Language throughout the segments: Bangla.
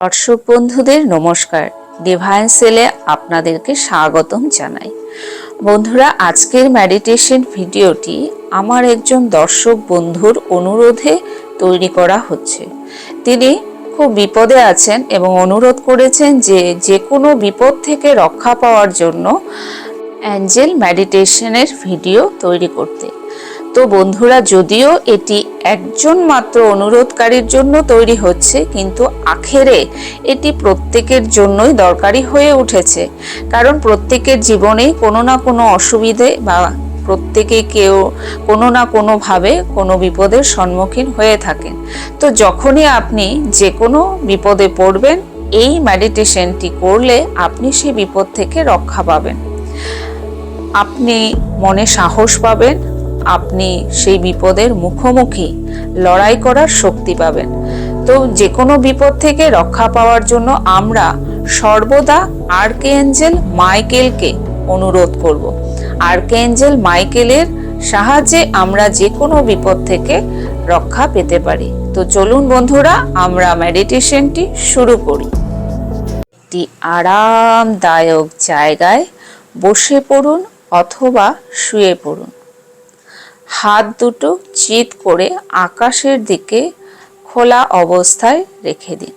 দর্শক বন্ধুদের নমস্কার। ডিভাইন সেলে আপনাদেরকে স্বাগতম জানাই। বন্ধুরা, আজকের মেডিটেশন ভিডিওটি আমার একজন দর্শক বন্ধুর অনুরোধে তৈরি করা হচ্ছে। তিনি খুব বিপদে আছেন এবং অনুরোধ করেছেন যে যে কোনো বিপদ থেকে রক্ষা পাওয়ার জন্য অ্যাঞ্জেল মেডিটেশনের ভিডিও তৈরি করতে। তো বন্ধুরা, যদিও এটি একজন মাত্র অনুরোধকারীর জন্য তৈরি হচ্ছে, কিন্তু আখেরে এটি প্রত্যেকের জন্যই দরকারি হয়ে উঠেছে। কারণ প্রত্যেকের জীবনেই কোনো না কোনো অসুবিধে বা প্রত্যেকে কেউ কোনো না কোনোভাবে কোনো বিপদের সম্মুখীন হয়ে থাকেন। তো যখনই আপনি যে কোনো বিপদে পড়বেন, এই মেডিটেশনটি করলে আপনি সেই বিপদ থেকে রক্ষা পাবেন। আপনি মনে সাহস পাবেন আপনি সেই বিপদের মুখোমুখি লড়াই করার শক্তি পাবেন। তো যে কোনো বিপদ থেকে রক্ষা পাওয়ার জন্য আমরা সর্বদা আর্কেঞ্জেল মাইকেলকে অনুরোধ করব। আর্কেঞ্জেল মাইকেলের সাহায্যে আমরা যে কোনো বিপদ থেকে রক্ষা পেতে পারি। তো চলুন বন্ধুরা, আমরা মেডিটেশনটি শুরু করি। একটি আরামদায়ক জায়গায় বসে পড়ুন অথবা শুয়ে পড়ুন। হাত দুটো চিত করে আকাশের দিকে খোলা অবস্থায় রেখে দিন।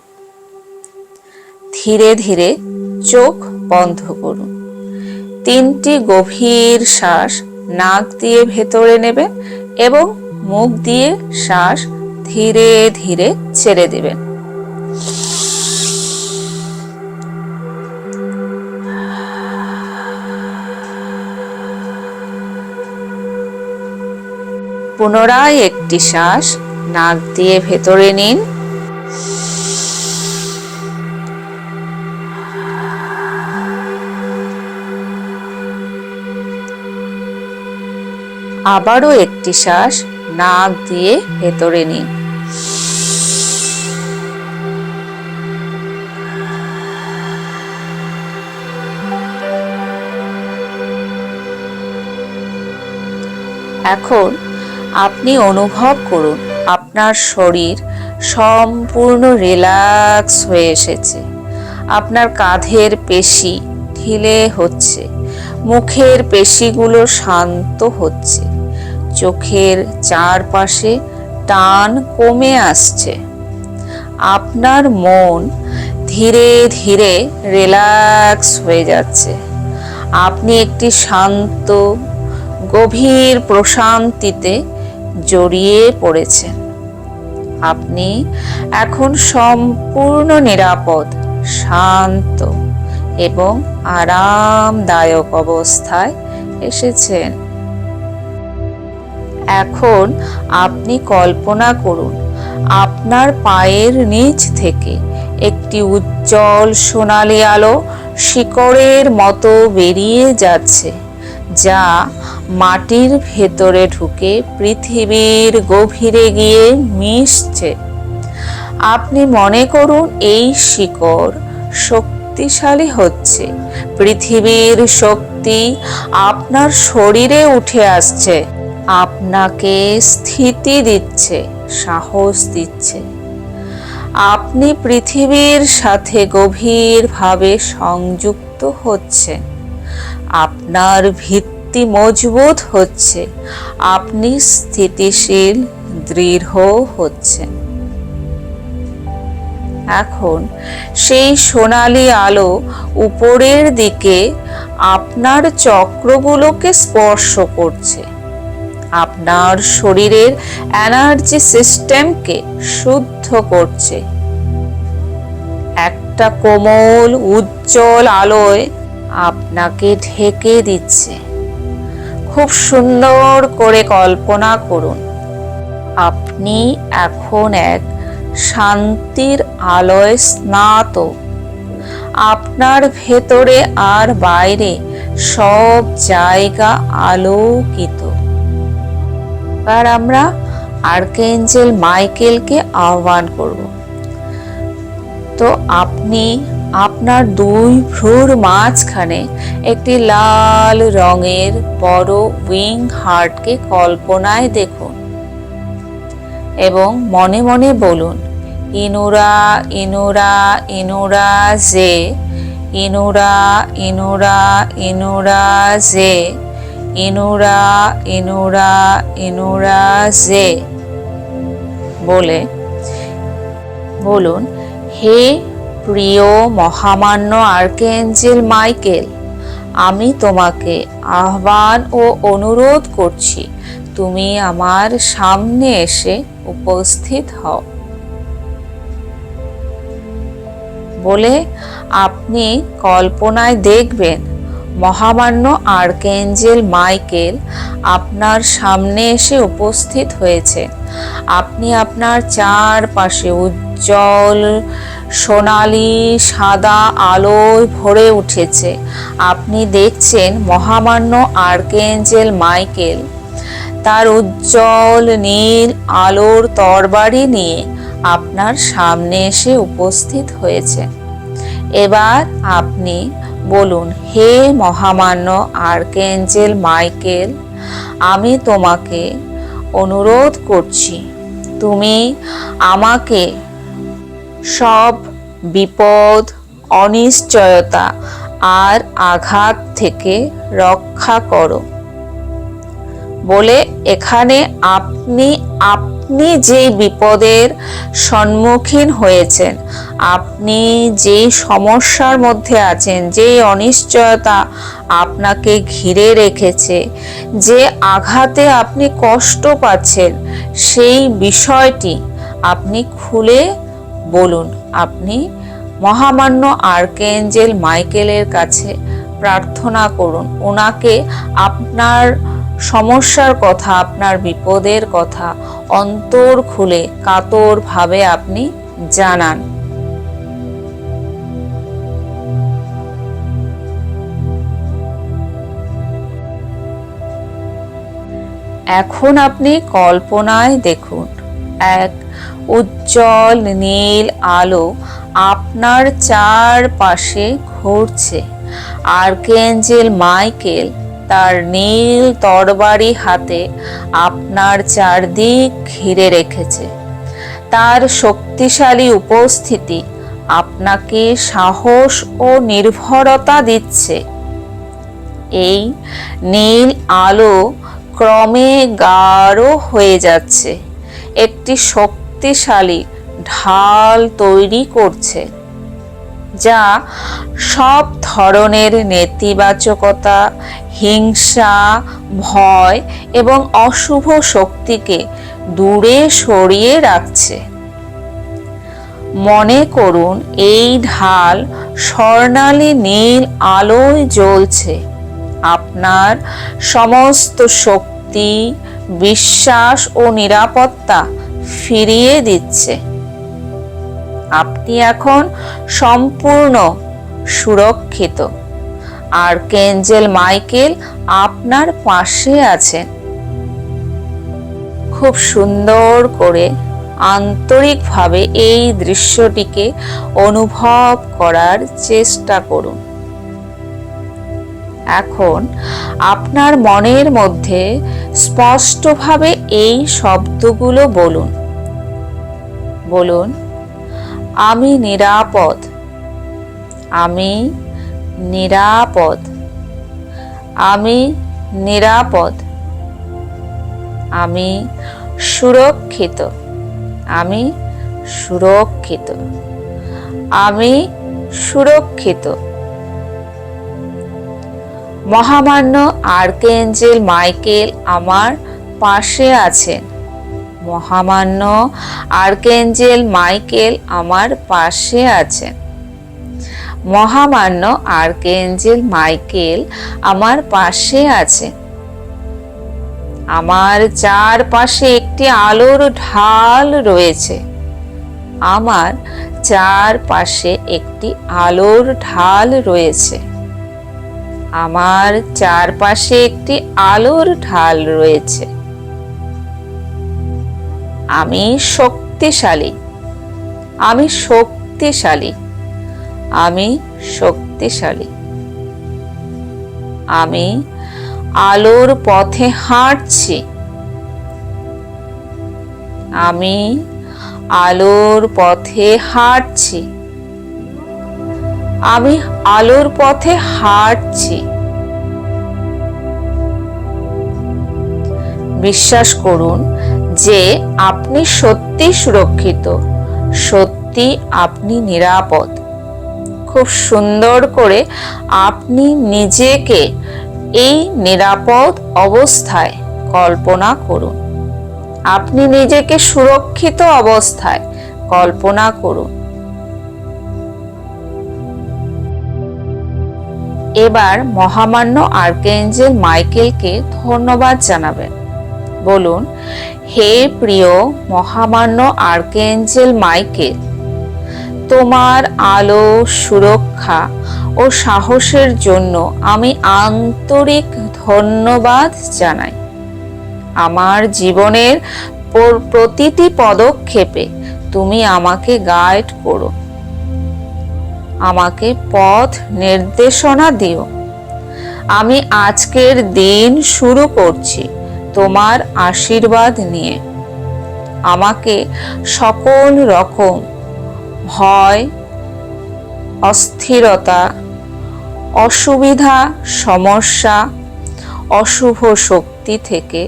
ধীরে ধীরে চোখ বন্ধ করুন। তিনটি গভীর শ্বাস নাক দিয়ে ভেতরে নেবেন এবং মুখ দিয়ে শ্বাস ধীরে ধীরে ছেড়ে দেবেন। পুনরায় একটি শ্বাস নাক দিয়ে ভেতরে নিন। আবারও একটি শ্বাস নাক দিয়ে ভেতরে নিন। এখন আপনি অনুভব করুন, আপনার শরীর সম্পূর্ণ রিল্যাক্স হয়ে এসেছে। আপনার কাঁধের পেশি ঢিলে হচ্ছে, মুখের পেশিগুলো শান্ত হচ্ছে, চোখের চারপাশে টান কমে আসছে। আপনার মন ধীরে ধীরে রিল্যাক্স হয়ে যাচ্ছে। আপনি একটি শান্ত, গভীর প্রশান্তিতে জড়িয়ে পড়েছেন আপনি এখন সম্পূর্ণ নিরাপদ, শান্ত এবং আরামদায়ক অবস্থায় এসেছেন। এখন আপনি কল্পনা করুন, আপনার পায়ের নিচ থেকে একটি উজ্জ্বল সোনালি আলো শিকড়ের মতো বেরিয়ে যাচ্ছে, যা মাটির ভেতরে ঢুকে পৃথিবীর গভীরে গিয়ে মিশছে। আপনি মনে করুন এই শিকড় শক্তিশালী হচ্ছে। পৃথিবীর শক্তি আপনার শরীরে উঠে আসছে। আপনাকে স্থিতি দিচ্ছে, সাহস দিচ্ছে। আপনি পৃথিবীর সাথে গভীরভাবে সংযুক্ত হচ্ছেন। আপনার ভিত্তি মজবুত হচ্ছে। আপনি স্থিতিশীল, দৃঢ় হচ্ছেন। এখন সেই সোনালি আলো উপরের দিকে আপনার চক্রগুলোকে স্পর্শ করছে। আপনার শরীরের এনার্জি সিস্টেমকে শুদ্ধ করছে। একটা কোমল, উজ্জ্বল আলোয় আপনাকে ঢেকে দিচ্ছে। খুব সুন্দর করে কল্পনা করুন। আপনি এখন এক শান্তির আলোয় স্নাত। আপনার ভেতরে আর বাইরে সব জায়গা আলোকিত। এবার আমরা আর্কেঞ্জেল মাইকেলকে আহ্বান করব। তো আপনি আপনার দুই ভ্রুর মাঝখানে একটি লাল রঙের বড় উইং হার্টকে কল্পনায় দেখুন এবং মনে মনে বলুন, ইনুরা ইনুরা ইনুরা জে ইনুরা ইনুরা ইনুরা জে ইনুরা ইনুরা ইনুরা জে বলে বলুন, হে প্রিয়, মহামান্য আর্কেঞ্জেল মাইকেল, আমি তোমাকে আহ্বান ও অনুরোধ করছি, তুমি আমার সামনে এসে উপস্থিত হও। বলে আপনি কল্পনায় দেখবেন, মহামান্য আর্কেঞ্জেল মাইকেল আপনার সামনে এসে উপস্থিত হয়েছে। আপনি আপনার চারপাশে উজ্জ্বল সোনালি, সাদা, আলোয় ভরে উঠেছে। আপনি দেখছেন মহামান্য আর্কেঞ্জেল মাইকেল। তার উজ্জ্বল নীল আলোর তরবারি নিয়ে আপনার সামনে এসে উপস্থিত হয়েছে। এবার আপনি বলুন, হে মহামান্য আর্কেঞ্জেল মাইকেল, আমি তোমাকে অনুরোধ করছি। তুমি আমাকে সব বিপদ, অনিশ্চয়তা আর আঘাত থেকে রক্ষা করো। বলে এখানে আপনি আপনি যেই বিপদের সম্মুখীন হয়েছেন, আপনি যেই সমস্যার মধ্যে আছেন, যেই অনিশ্চয়তা আপনাকে ঘিরে রেখেছে, যে আঘাতে আপনি কষ্ট পাচ্ছেন, সেই বিষয়টি আপনি খুলে বলুন, আপনি মহামান্য আর্কেঞ্জেল মাইকেলের কাছে প্রার্থনা করুন। ওনাকে আপনার সমস্যার কথা, আপনার বিপদের কথা অন্তর খুলে, কাতরভাবে আপনি জানান। এখন আপনি কল্পনায় দেখুন এক উজ্জ্বল নীল আলো আপনার চারপাশে ঘুরছে। আর্কেঞ্জেল মাইকেল তার নীল তরবারি হাতে আপনার চারদিক ঘিরে রেখেছে। তার শক্তিশালী উপস্থিতি আপনাকে সাহস ও নির্ভরতা দিচ্ছে। এই নীল আলো ক্রমে গাঢ় হয়ে যাচ্ছে। একটি শক্তিশালী ঢাল তৈরি করছে, যা সব ধরনের নেতিবাচকতা, হিংসা, ভয় এবং অশুভ শক্তিকে দূরে সরিয়ে রাখছে। মনে করুন, এই ঢাল স্বর্ণালী নীল আলোয় জ্বলছে। আপনার সমস্ত শক্তি বিশ্বাস ও নিরাপত্তা ফিরিয়ে দিচ্ছে। আপনি এখন সম্পূর্ণ সুরক্ষিত। আর কেঞ্জেল মাইকেল আপনার পাশে আছেন। খুব সুন্দর করে আন্তরিকভাবে এই দৃশ্যটিকে অনুভব করার চেষ্টা করুন। এখন আপনার মনের মধ্যে স্পষ্টভাবে এই শব্দগুলো বলুন। বলুন, আমি নিরাপদ। আমি নিরাপদ। আমি নিরাপদ। আমি সুরক্ষিত। আমি সুরক্ষিত। আমি সুরক্ষিত। মহামান্য আর্কেঞ্জেল মাইকেল আমার পাশে আছেন মহামান্য আর্কেঞ্জেল মাইকেল আমার পাশে আছেন মহামান্য আর্কেঞ্জেল মাইকেল আমার পাশে আছেন আমার চারপাশে একটি আলোর ঢাল রয়েছে। আমার চারপাশে একটি আলোর ঢাল রয়েছে। আমার চারপাশে একটি আলোর ঢাল রয়েছে। আমি শক্তিশালী। আমি শক্তিশালী। আমি শক্তিশালী। আমি আলোর পথে হাঁটছি। আমি আলোর পথে হাঁটছি। আমি আলোর পথে হাঁটছি। বিশ্বাস করুন যে আপনি সত্যি সুরক্ষিত, সত্যি আপনি নিরাপদ। খুব সুন্দর করে আপনি নিজেকে এই নিরাপদ অবস্থায় কল্পনা করুন। আপনি নিজেকে সুরক্ষিত অবস্থায় কল্পনা করুন। এবার মহামান্য আর্কেঞ্জেল মাইকেলকে ধন্যবাদ জানাবেন। বলুন, হে প্রিয় মহামান্য আর্কেঞ্জেল মাইকেল, তোমার আলো, সুরক্ষা ও সাহসের জন্য আমি আন্তরিক ধন্যবাদ জানাই। আমার জীবনের প্রতিটি পদক্ষেপে তুমি আমাকে গাইড করো। আমাকে পথ নির্দেশনা দিও। আমি আজকের দিন শুরু করছি তোমার আশীর্বাদ নিয়ে। আমাকে সকল রকম ভয়, অস্থিরতা, অসুবিধা, সমস্যা, অশুভ শক্তি থেকে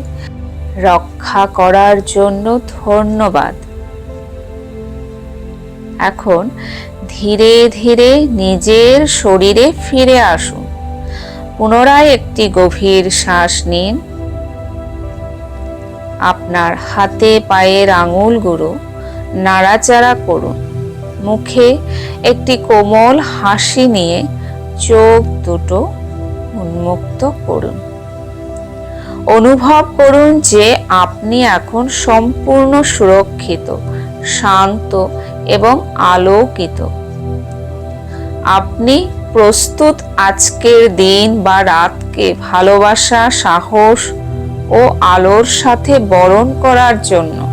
রক্ষা করার জন্য ধন্যবাদ। এখন ধীরে ধীরে নিজের শরীরে ফিরে আসুন। পুনরায় একটি গভীর শ্বাস নিন। আপনার হাতে পায়ের আঙুলগুলো নাড়াচাড়া করুন। মুখে একটি কোমল হাসি নিয়ে চোখ দুটো উন্মুক্ত করুন। অনুভব করুন যে আপনি এখন সম্পূর্ণ সুরক্ষিত, শান্ত এবং আলোকিত। আপনি প্রস্তুত আজকের দিন বা রাতকে ভালোবাসা সাহস ও আলোর সাথে বরণ করার জন্য।